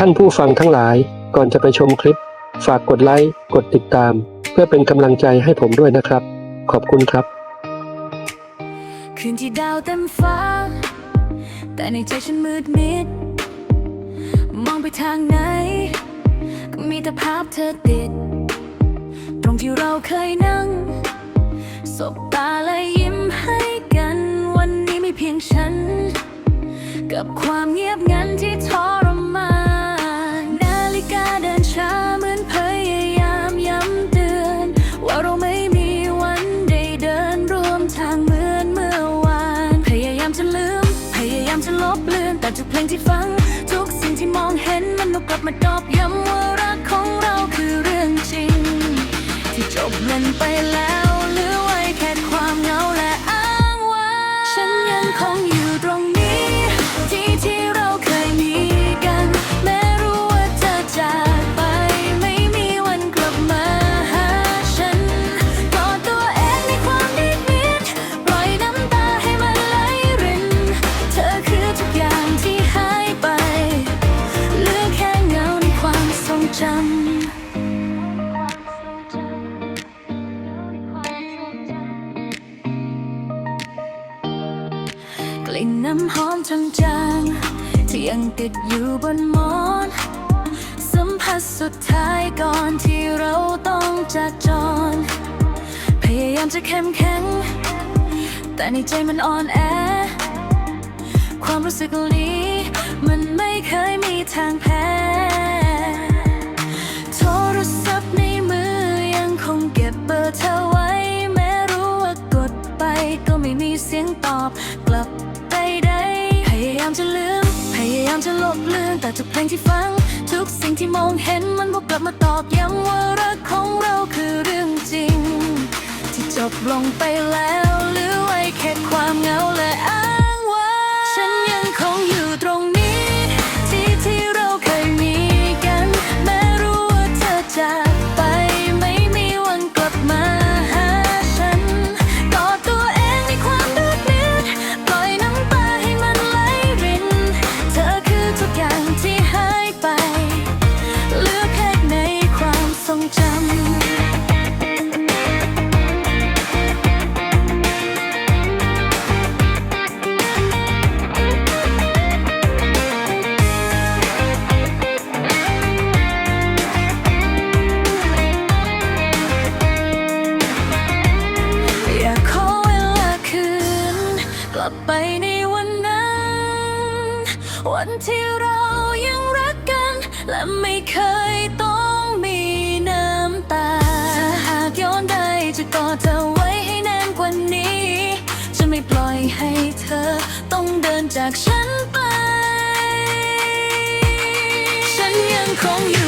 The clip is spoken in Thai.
ท่านผู้ฟังทั้งหลายก่อนจะไปชมคลิป ฝากกดไลค์กดติดตาม เพื่อเป็นกำลังใจให้ผมด้วยนะครับ ขอบคุณครับ คืนที่ดาวเต็มฟ้า แต่ในใจฉันมืดมิด มองไปทางไหน ก็มีแต่ภาพเธอติด ตรงที่เราเคยนั่ง สบตาและย แต่ทุกเพลงที่ฟัง ทุกสิ่งที่มองเห็นมันก็กลับมาตอบย้ำว่ารักของเราคือเรื่องจริง ที่จบลงไปแล้วเหลือไว้แค่ความเหงาและอ้างว้างฉันยังคงอยู่ ลิ่นน้ำหอมจางๆที่ยังติดอยู่บนหมอน สัมผัสสุดท้ายก่อนที่เราต้องจากจร พยายามจะเข้มแข็ง แต่ในใจมันอ่อนแอ ความรู้สึกนี้ มันไม่เคยมีทางแพ้ามจะลบเลือนแต่ทุกเพลงที่ฟัง ทุกสิ่งที่มองเห็นมันบอกกลับมาตอบย้ำว่ารักของเราคือเรื่องจริง ที่จบลงไปแล้วหรือไว้แค่ความ ลับไปในวันนั้น วันที่เรายังรักกัน และไม่เคยต้องมีน้ำตา ถ้าหากย้อนได้จะกอดเธอไว้ให้นานกว่านี้ จะไม่ปล่อยให้เธอต้องเดินจากฉันไป ฉันยังคงอยู่ตรง